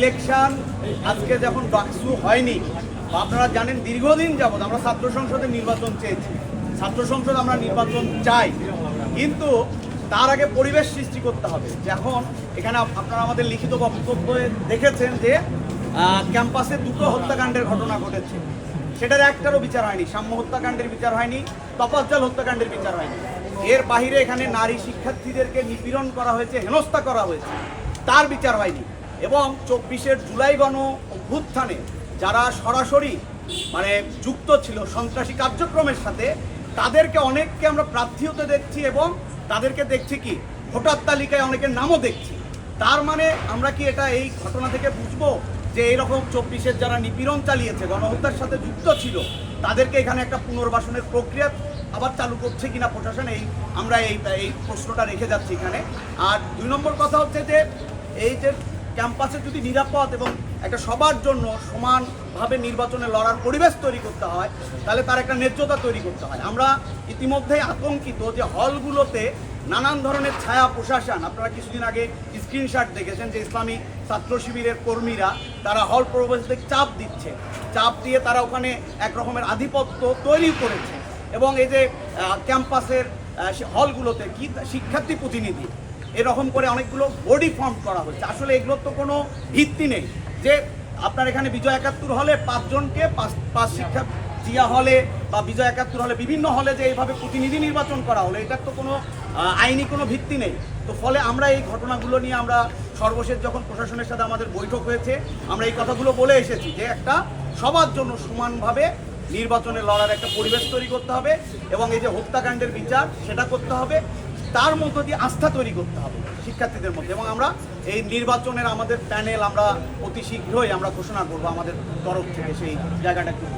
Election, আজকে যখন ডাকসু হয়নি আপনারা জানেন দীর্ঘদিন যাবত আমরা ছাত্র সংসদে নির্বাচন চেয়েছি। ছাত্র সংসদ আমরা নির্বাচন চাই, কিন্তু তার আগে পরিবেশ সৃষ্টি করতে হবে। যে এখন আপনারা আমাদের লিখিত বক্তব্যে দেখেছেন যে ক্যাম্পাসে দুটো হত্যাকাণ্ডের ঘটনা ঘটেছে। সেটার একটারও বিচার হয়নি, সাম্য হত্যাকাণ্ডের বিচার হয়নি তপাজ্জাল হত্যাকাণ্ডের বিচার হয়নি। এর বাইরে এখানে নারী শিক্ষার্থীদেরকে নিপীড়ন করা হয়েছে, হেনস্থা করা হয়েছে, তার বিচার হয়নি। এবং চব্বিশের জুলাই গণ অভ্যুত্থানে যারা সরাসরি মানে যুক্ত ছিল সন্ত্রাসী কার্যক্রমের সাথে, তাদেরকে অনেককে আমরা প্রার্থী হতে দেখছি এবং তাদেরকে দেখছি কি? ভোটার তালিকায় অনেকের নামও দেখছি। তার মানে আমরা কি এটা এই ঘটনা থেকে বুঝব যে এইরকম চব্বিশের যারা নিপীড়ন চালিয়েছে, গণহত্যার সাথে যুক্ত ছিল, তাদেরকে এখানে একটা পুনর্বাসনের প্রক্রিয়া আবার চালু করছে কিনা প্রশাসন, এই আমরা এই এই প্রশ্নটা রেখে যাচ্ছি এখানে। আর দুই নম্বর কথা হচ্ছে যে, এই যে ক্যাম্পাসে যদি নিরাপদ এবং একটা সবার জন্য সমানভাবে নির্বাচনে লড়ার পরিবেশ তৈরি করতে হয়, তাহলে তার একটা ন্যায্যতা তৈরি করতে হয়। আমরা ইতিমধ্যেই আতঙ্কিত যে হলগুলোতে নানান ধরনের ছায়া প্রশাসন, আপনারা কিছুদিন আগে স্ক্রিনশট দেখেছেন যে ইসলামী ছাত্র শিবিরের কর্মীরা, তারা হল প্রবেশদের চাপ দিচ্ছে। চাপ দিয়ে তারা ওখানে এক রকমের আধিপত্য তৈরি করেছে। এবং এই যে ক্যাম্পাসের হলগুলোতে কি শিক্ষার্থী প্রতিনিধি এরকম করে অনেকগুলো বডি ফর্ম করা হচ্ছে আসলে এগুলোর তো কোনো ভিত্তি নেই। যে আপনার এখানে বিজয় একাত্তর হলে পাঁচজনকে পাঁচ পাঁচ শিক্ষা জিয়া হলে বা বিজয় একাত্তর হলে বিভিন্ন হলে যে এইভাবে প্রতিনিধি নির্বাচন করা হলো, এটার তো কোনো আইনি কোনো ভিত্তি নেই। তো ফলে আমরা এই ঘটনাগুলো নিয়ে আমরা সর্বশেষ যখন প্রশাসনের সাথে আমাদের বৈঠক হয়েছে, আমরা এই কথাগুলো বলে এসেছি যে একটা সবার জন্য সমানভাবে নির্বাচনে লড়ার একটা পরিবেশ তৈরি করতে হবে এবং এই যে হত্যাকাণ্ডের বিচার, সেটা করতে হবে। তার মধ্য দিয়ে আস্থা তৈরি করতে হবে শিক্ষার্থীদের মধ্যে। এবং আমরা এই নির্বাচনের আমাদের প্যানেল আমরা অতি শীঘ্রই আমরা ঘোষণা করব আমাদের তরফ থেকে সেই জায়গাটা